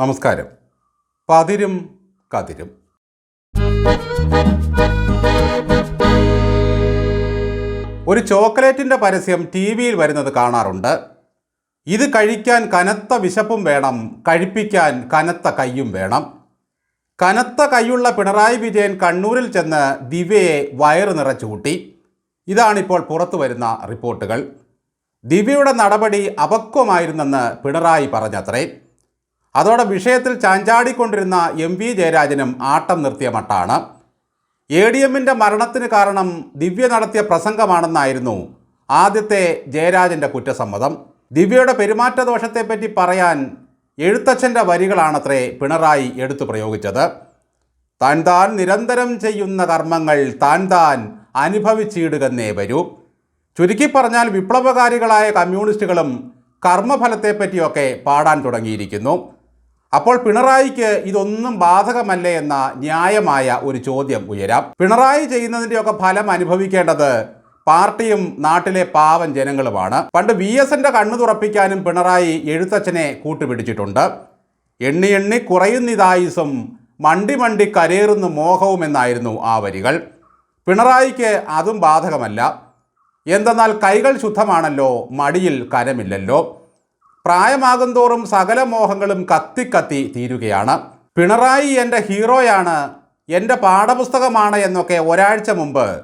നമസ്കാരം. പതിരും കതിരും. ഒരു ചോക്ലേറ്റിന്റെ പരസ്യം ടി വിയിൽ വരുന്നത് കാണാറുണ്ട്. ഇത് കഴിക്കാൻ കനത്ത വിശപ്പും വേണം. കഴിപ്പിക്കാൻ കനത്ത കയ്യും വേണം. കനത്ത കൈയുള്ള പിണറായി വിജയൻ കണ്ണൂരിൽ ചെന്ന് ദിവ്യയെ വയറ് നിറച്ചുകൂട്ടി ഇതാണിപ്പോൾ പുറത്തു വരുന്ന റിപ്പോർട്ടുകൾ. ദിവ്യയുടെ നടപടി അപക്വമായിരുന്നെന്ന് പിണറായി പറഞ്ഞത്രേ. അതോടെ വിഷയത്തിൽ ചാഞ്ചാടിക്കൊണ്ടിരുന്ന എം വി ജയരാജനും ആട്ടം നിർത്തിയ മട്ടാണ്. എ ഡി എമ്മിന്റെ മരണത്തിന് കാരണം ദിവ്യ നടത്തിയ പ്രസംഗമാണെന്നായിരുന്നു ആദ്യത്തെ ജയരാജന്റെ കുറ്റസമ്മതം. ദിവ്യയുടെ പെരുമാറ്റദോഷത്തെപ്പറ്റി പറയാൻ എഴുത്തച്ഛന്റെ വരികളാണത്രേ പിണറായി എടുത്തു പ്രയോഗിച്ചത്. താൻ താൻ നിരന്തരം ചെയ്യുന്ന കർമ്മങ്ങൾ താൻ താൻ അനുഭവിച്ചിടുകന്നേ വരൂ. ചുരുക്കി പറഞ്ഞാൽ വിപ്ലവകാരികളായ കമ്മ്യൂണിസ്റ്റുകളും കർമ്മഫലത്തെപ്പറ്റിയൊക്കെ പാടാൻ തുടങ്ങിയിരിക്കുന്നു. അപ്പോൾ പിണറായിക്ക് ഇതൊന്നും ബാധകമല്ല എന്ന ന്യായമായ ഒരു ചോദ്യം ഉയരാം. പിണറായി ചെയ്യുന്നതിന്റെയൊക്കെ ഫലം അനുഭവിക്കേണ്ടത് പാർട്ടിയും നാട്ടിലെ പാവം ജനങ്ങളുമാണ്. പണ്ട് വി എസിന്റെ കണ്ണു തുറപ്പിക്കാനും പിണറായി എഴുത്തച്ഛനെ കൂട്ടുപിടിച്ചിട്ടുണ്ട്. എണ്ണി എണ്ണി കുറയുന്നിതായുസും മണ്ടി മണ്ടി കരേറുന്ന മോഹവും എന്നായിരുന്നു ആ വരികൾ. പിണറായിക്ക് അതും ബാധകമല്ല. എന്തെന്നാൽ കൈകൾ ശുദ്ധമാണല്ലോ മടിയിൽ കരമില്ലല്ലോ പ്രായമാകും തോറും സകല മോഹങ്ങളും കത്തിക്കത്തി തീരുകയാണ്. പിണറായി എന്റെ ഹീറോയാണ് എന്റെ പാഠപുസ്തകമാണ് എന്നൊക്കെ ഒരാഴ്ച മുമ്പ്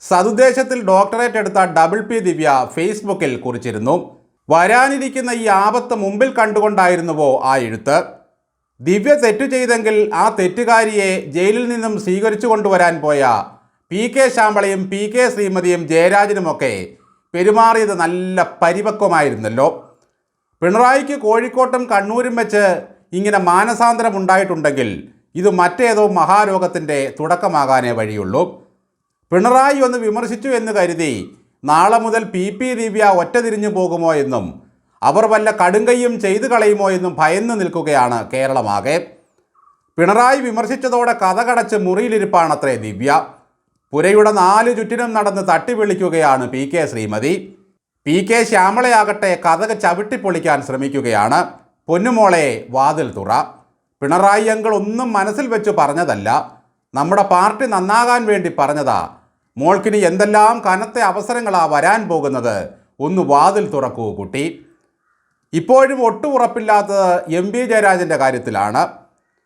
സതുദ്ദേശത്തിൽ ഡോക്ടറേറ്റ് എടുത്ത ഡബിൾ പി ദിവ്യ ഫേസ്ബുക്കിൽ കുറിച്ചിരുന്നു. വരാനിരിക്കുന്ന ഈ ആപത്ത് മുമ്പിൽ കണ്ടുകൊണ്ടായിരുന്നുവോ ആ എഴുത്ത്? ദിവ്യ തെറ്റു ചെയ്തെങ്കിൽ ആ തെറ്റുകാരിയെ ജയിലിൽ നിന്നും സ്വീകരിച്ചു കൊണ്ടുവരാൻ പോയ പി കെ ശാമ്പളയും പി കെ ശ്രീമതിയും ജയരാജനുമൊക്കെ പെരുമാറിയത് നല്ല പരിപക്വമായിരുന്നല്ലോ. പിണറായിക്ക് കോഴിക്കോട്ടും കണ്ണൂരും വെച്ച് ഇങ്ങനെ മാനസാന്തരം ഉണ്ടായിട്ടുണ്ടെങ്കിൽ ഇത് മറ്റേതോ മഹാരോഗത്തിന്റെ തുടക്കമാകാനേ വഴിയുള്ളൂ. പിണറായി ഒന്ന് വിമർശിച്ചു എന്ന് കരുതി നാളെ മുതൽ പി പി ദിവ്യ ഒറ്റ തിരിഞ്ഞു പോകുമോ എന്നും അവർ വല്ല കടുങ്കയും ചെയ്തു കളയുമോ എന്നും ഭയന്ന് നിൽക്കുകയാണ് കേരളമാകെ. പിണറായി വിമർശിച്ചതോടെ കഥകടച്ച് മുറിയിലിരിപ്പാണത്രേ ദിവ്യ. പുരയുടെ നാല് ചുറ്റിനും നടന്ന് തട്ടി വിളിക്കുകയാണ് P K Sreemathi. P K ശ്യാമളയാകട്ടെ കഥക ചവിട്ടിപ്പൊളിക്കാൻ ശ്രമിക്കുകയാണ്. പൊന്നുമോളെ വാതിൽ തുറ. പിണറായി അങ്കിൾ ഒന്നും മനസ്സിൽ വെച്ച് പറഞ്ഞതല്ല. നമ്മുടെ പാർട്ടി നന്നാകാൻ വേണ്ടി പറഞ്ഞതാ. മോൾക്കിനി എന്തെല്ലാം കനത്ത അവസരങ്ങളാ വരാൻ പോകുന്നത്? ഒന്ന് വാതിൽ തുറക്കൂ കുട്ടി. ഇപ്പോഴും ഒട്ടുറപ്പില്ലാത്തത് എം പി ജയരാജന്റെ കാര്യത്തിലാണ്.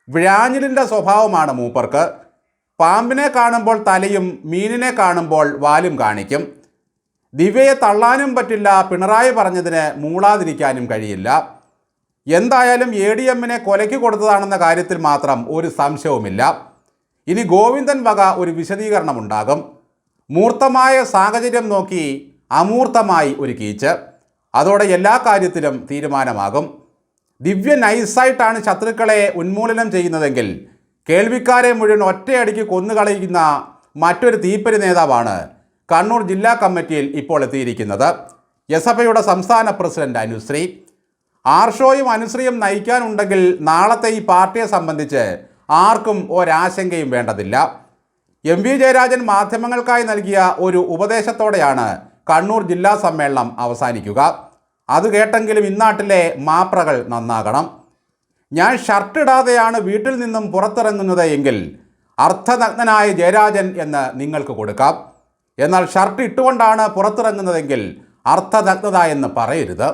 വിഴാഞ്ഞിലിന്റെ സ്വഭാവമാണ് മൂപ്പർക്ക്. പാമ്പിനെ കാണുമ്പോൾ തലയും മീനിനെ കാണുമ്പോൾ വാലും കാണിക്കും. ദിവ്യയെ തള്ളാനും പറ്റില്ല പിണറായി പറഞ്ഞതിന് മൂളാതിരിക്കാനും കഴിയില്ല. എന്തായാലും എ ഡി എമ്മിനെ കൊലയ്ക്ക് കൊടുത്തതാണെന്ന കാര്യത്തിൽ മാത്രം ഒരു സംശയവുമില്ല. ഇനി ഗോവിന്ദൻ വക ഒരു വിശദീകരണമുണ്ടാകും. മൂർത്തമായ സാഹചര്യം നോക്കി അമൂർത്തമായി ഒരു കീച്ച്. അതോടെ എല്ലാ കാര്യത്തിലും തീരുമാനമാകും. ദിവ്യ നൈസായിട്ടാണ് ശത്രുക്കളെ ഉന്മൂലനം ചെയ്യുന്നതെങ്കിൽ കേൾവിക്കാരെ മുഴുവൻ ഒറ്റയടിക്ക് കൊന്നുകളയുന്ന മറ്റൊരു തീപ്പരി നേതാവാണ് കണ്ണൂർ ജില്ലാ കമ്മിറ്റിയിൽ ഇപ്പോൾ എത്തിയിരിക്കുന്നത്. എസ് എഫ് ഐയുടെ സംസ്ഥാന പ്രസിഡന്റ് അനുശ്രീ. ആർഷോയും അനുശ്രീയും നയിക്കാനുണ്ടെങ്കിൽ നാളത്തെ ഈ പാർട്ടിയെ സംബന്ധിച്ച് ആർക്കും ഒരാശങ്കയും വേണ്ടതില്ല. എം വി ജയരാജൻ മാധ്യമങ്ങൾക്കായി നൽകിയ ഒരു ഉപദേശത്തോടെയാണ് കണ്ണൂർ ജില്ലാ സമ്മേളനം അവസാനിക്കുക. അത് കേട്ടെങ്കിലും ഇന്നാട്ടിലെ മാപ്രകൾ നന്നാകണം. ഞാൻ ഷർട്ട് ഇടാതെയാണ് വീട്ടിൽ നിന്നും പുറത്തിറങ്ങുന്നത് എങ്കിൽ അർത്ഥനഗ്നനായ ജയരാജൻ എന്ന് നിങ്ങൾക്ക് കൊടുക്കാം. എന്നാൽ ഷർട്ട് ഇട്ടുകൊണ്ടാണ് പുറത്തിറങ്ങുന്നതെങ്കിൽ അർത്ഥനഗ്നത എന്ന് പറയരുത്.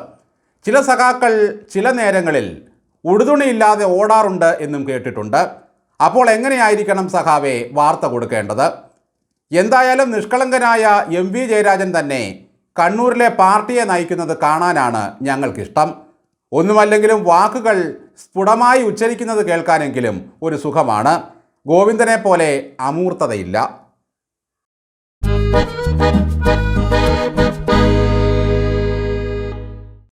ചില സഖാക്കൾ ചില നേരങ്ങളിൽ ഉടുതുണിയില്ലാതെ ഓടാറുണ്ട് എന്നും കേട്ടിട്ടുണ്ട്. അപ്പോൾ എങ്ങനെയായിരിക്കണം സഖാവെ വാർത്ത കൊടുക്കേണ്ടത്? എന്തായാലും നിഷ്കളങ്കനായ എം വി ജയരാജൻ തന്നെ കണ്ണൂരിലെ പാർട്ടിയെ നയിക്കുന്നത് കാണാനാണ് ഞങ്ങൾക്കിഷ്ടം. ഒന്നുമല്ലെങ്കിലും വാക്കുകൾ സ്ഫുടമായി ഉച്ചരിക്കുന്നത് കേൾക്കാനെങ്കിലും ഒരു സുഖമാണ്. ഗോവിന്ദനെ പോലെ അമൂർത്തതയില്ല. Thank you.